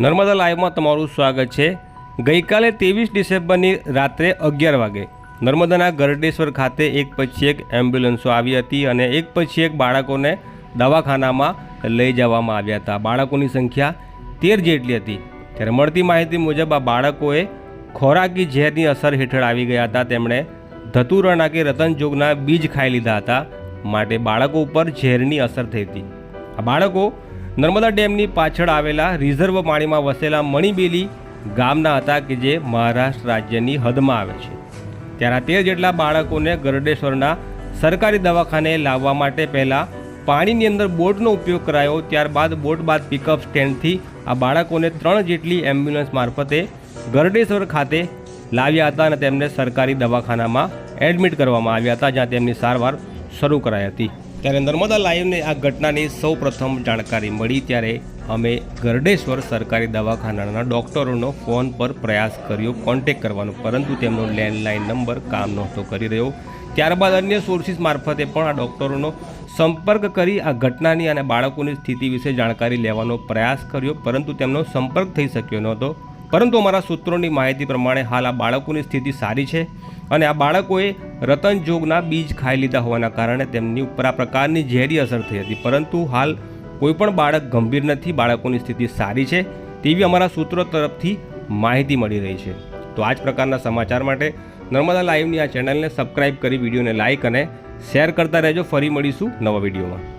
નર્મદા લાઈવમાં તમારું સ્વાગત છે. ગઈકાલે ત્રેવીસ ડિસેમ્બરની રાત્રે અગિયાર વાગે નર્મદાના ગરડેશ્વર ખાતે એક પછી એક એમ્બ્યુલન્સો આવી હતી અને એક પછી એક બાળકોને દવાખાનામાં લઈ જવામાં આવ્યા હતા. બાળકોની સંખ્યા તેર જેટલી હતી. ત્યારે મળતી માહિતી મુજબ આ બાળકોએ ખોરાકી ઝેરની અસર હેઠળ આવી ગયા હતા. તેમણે ધતુરાના કે રતનજોગના બીજ ખાઈ લીધા હતા. માટે બાળકો ઉપર ઝેરની અસર થઈ હતી. આ બાળકો નર્મદા ડેમની પાછળ આવેલા રિઝર્વ પાણીમાં વસેલા મણિબેલી ગામના હતા કે જે મહારાષ્ટ્ર રાજ્યની હદમાં આવે છે. ત્યારે તેર જેટલા બાળકોને ગરડેશ્વરના સરકારી દવાખાને લાવવા માટે પહેલાં પાણીની અંદર બોટનો ઉપયોગ કરાયો, ત્યારબાદ બોટ બાદ પિકઅપ સ્ટેન્ડથી આ બાળકોને ત્રણ જેટલી એમ્બ્યુલન્સ મારફતે ગરડેશ્વર ખાતે લાવ્યા હતા અને તેમને સરકારી દવાખાનામાં એડમિટ કરવામાં આવ્યા હતા, જ્યાં તેમની સારવાર શરૂ કરાઈ હતી. ત્યારે નર્મદા લાઈવને આ ઘટનાની સૌ પ્રથમ જાણકારી મળી ત્યારે અમે ગરડેશ્વર સરકારી દવાખાનાના ડૉક્ટરોનો ફોન પર પ્રયાસ કર્યો કોન્ટેક કરવાનો, પરંતુ તેમનો લેન્ડલાઇન નંબર કામ નહોતો કરી રહ્યો. ત્યારબાદ અન્ય સોર્સિસ મારફતે પણ આ ડૉક્ટરોનો સંપર્ક કરી આ ઘટનાની અને બાળકોની સ્થિતિ વિશે જાણકારી લેવાનો પ્રયાસ કર્યો, પરંતુ તેમનો સંપર્ક થઈ શક્યો નહોતો. પરંતુ અમારા સૂત્રોની માહિતી પ્રમાણે હાલ આ બાળકોની સ્થિતિ સારી છે અને આ બાળકોએ રતનજોગના બીજ ખાઈ લીધા હોવાના કારણે તેમની ઉપર આ પ્રકારની ઝેરી અસર થઈ હતી. પરંતુ હાલ કોઈપણ બાળક ગંભીર નથી, બાળકોની સ્થિતિ સારી છે તેવી અમારા સૂત્રો તરફથી માહિતી મળી રહી છે. તો આ જ પ્રકારના સમાચાર માટે નર્મદા લાઈવની આ ચેનલને સબસ્ક્રાઇબ કરી વિડીયોને લાઇક અને શેર કરતા રહેજો. ફરી મળીશું નવા વિડીયોમાં.